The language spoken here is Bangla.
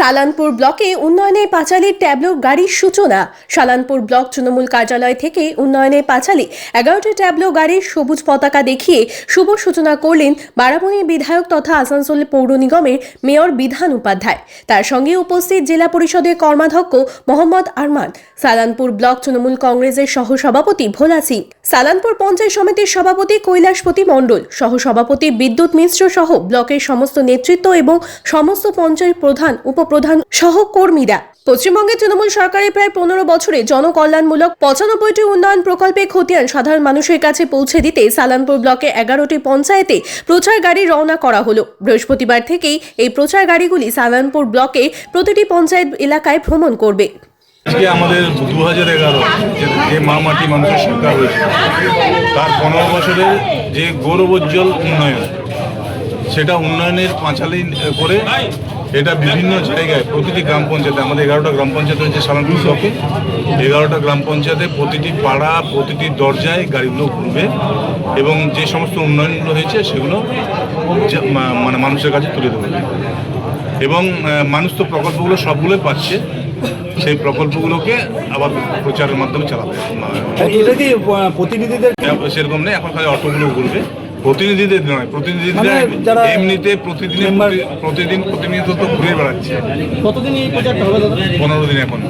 সালানপুর ব্লকে উন্নয়নে পাঁচালীর ট্যাবলো গাড়ির সূচনা। সালানপুর ব্লক তৃণমূল কার্যালয় থেকে উন্নয়নে পাঁচালী এগারোটি ট্যাবলো গাড়ির সবুজ পতাকা দেখিয়ে শুভ সূচনা করলেন বারাবণী বিধায়ক তথা আসানসোল পৌর নিগমের মেয়র বিধান উপাধ্যায়। তার সঙ্গে উপস্থিত জেলা পরিষদের কর্মাধ্যক্ষ মোহাম্মদ আরমান, সালানপুর ব্লক তৃণমূল কংগ্রেসের সহসভাপতি ভোলা সিং, সালানপুর পঞ্চায়েত সমিতির সভাপতি কৈলাসপতি মণ্ডল, সহসভাপতি বিদ্যুৎ মিশ্র সহ ব্লকের সমস্ত নেতৃত্ব এবং সমস্ত পঞ্চায়েত প্রধান উপপ্রধান সহ কর্মীরা পশ্চিমবঙ্গের তৃণমূল সরকারের প্রায় পনেরো বছরে জনকল্যাণমূলক পঁচানব্বইটি উন্নয়ন প্রকল্পে খতিয়ান সাধারণ মানুষের কাছে পৌঁছে দিতে সালানপুর ব্লকে এগারোটি পঞ্চায়েতে প্রচার গাড়ি রওনা করা হলো। বৃহস্পতিবার থেকেই এই প্রচার গাড়িগুলি সালানপুর ব্লকে প্রতিটি পঞ্চায়েত এলাকায় ভ্রমণ করবে। আজকে আমাদের দু হাজার এগারো যে মা মাটি মানুষের সরকার হয়েছে, তার পনেরো বছরের যে গৌরবোজ্জ্বল উন্নয়ন, সেটা উন্নয়নের পাঁচালি করে এটা বিভিন্ন জায়গায় প্রতিটি গ্রাম পঞ্চায়েতে আমাদের এগারোটা গ্রাম পঞ্চায়েত হয়েছে সালানপুর ব্লকে। এগারোটা গ্রাম পঞ্চায়েতে প্রতিটি পাড়া প্রতিটি দরজায় গাড়িগুলো ঘুরবে এবং যে সমস্ত উন্নয়নগুলো হয়েছে সেগুলো মানে মানুষের কাছে তুলে ধরবে। এবং মানুষ তো প্রকল্পগুলো সবগুলোই পাচ্ছে সেই প্রকল্পগুলোকে আবার প্রচারের মাধ্যমে চালাবে। এটা কি প্রতিনিধিদের সেরকম নেই এখন খালি অটোগুলো ঘুরবে। প্রতিনিধিদের নয় প্রতিনিধিদের মানে যারা এমনিতে প্রতিদিন প্রতিদিন প্রতিনিধিত্ব তো ঘুরে বেড়াচ্ছে। কতদিন এই প্রচারটা হবে পনেরো দিন এখন।